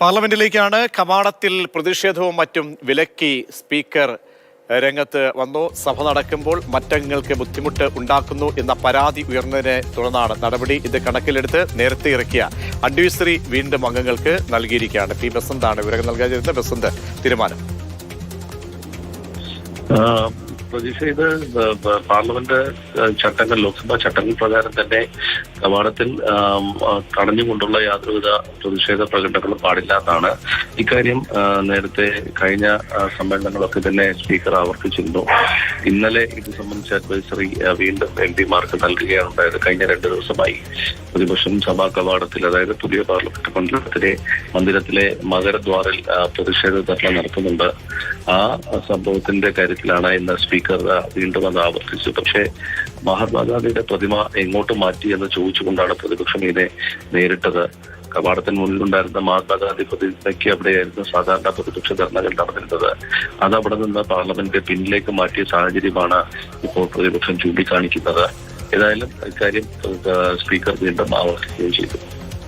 പാർലമെന്റിലേക്കാണ് കവാടത്തിൽ പ്രതിഷേധവും മറ്റും വിലക്കി സ്പീക്കർ രംഗത്ത് വന്നു. സഭ നടക്കുമ്പോൾ മറ്റങ്ങൾക്ക് ബുദ്ധിമുട്ട് ഉണ്ടാക്കുന്നു എന്ന പരാതി ഉയർന്നതിനെ തുടർന്നാണ് നടപടി ഇത് കണക്കിലെടുത്ത് നേരത്തെ ഇറക്കിയ. അഡ്വൈസറി വീണ്ടും അംഗങ്ങൾക്ക് നൽകിയിരിക്കുകയാണ്. പി. ബസന്താണ് വിവരങ്ങൾ നൽകാതിരുന്ന ബസന്ത് തീരുമാനം. ആ, പാർലമെന്റ് ചട്ടങ്ങൾ ലോക്സഭാ ചട്ടങ്ങൾ പ്രകാരം തന്നെ കവാടത്തിൽ തടഞ്ഞുകൊണ്ടുള്ള യാതൊരുവിധ പ്രതിഷേധ പ്രകടനങ്ങളും പാടില്ല എന്നാണ് ഇക്കാര്യം നേരത്തെ കഴിഞ്ഞ സമ്മേളനങ്ങളൊക്കെ തന്നെ സ്പീക്കർ ആവർത്തിച്ചിരുന്നു. ഇന്നലെ ഇത് സംബന്ധിച്ച അഡ്വൈസറി വീണ്ടും എം പിമാർക്ക് നൽകുകയാണ് ഉണ്ടായത്. കഴിഞ്ഞ രണ്ട് ദിവസമായി പ്രതിപക്ഷം സഭാ കവാടത്തിൽ അതായത് പുതിയ പാർലമെന്റ് മണ്ഡലത്തിലെ മന്ദിരത്തിലെ മകരദ്വാറിൽ പ്രതിഷേധ ധർണ നടത്തുന്നുണ്ട്. ആ സംഭവത്തിന്റെ കാര്യത്തിലാണ് ഇന്ന് സ്പീക്കർ ആ, വീണ്ടും അത് ആവർത്തിച്ചു. പക്ഷേ മഹാത്മാഗാന്ധിയുടെ പ്രതിമ എങ്ങോട്ട് മാറ്റി എന്ന് ചോദിച്ചുകൊണ്ടാണ് പ്രതിപക്ഷം ഇതിനെ നേരിട്ടത്. കവാടത്തിന് മുന്നിലുണ്ടായിരുന്ന മഹാത്മാഗാന്ധി പ്രതിമയ്ക്ക് അവിടെയായിരുന്നു സാധാരണ പ്രതിപക്ഷ ധർണകൾ നടന്നിരുന്നത്. അത് അവിടെ നിന്ന് പാർലമെന്റ് പിന്നിലേക്ക് മാറ്റിയ സാഹചര്യമാണ് ഇപ്പോൾ പ്രതിപക്ഷം ചൂണ്ടിക്കാണിക്കുന്നത്. ഏതായാലും ഇക്കാര്യം സ്പീക്കർ വീണ്ടും ആവർത്തിക്കുകയും ചെയ്തു.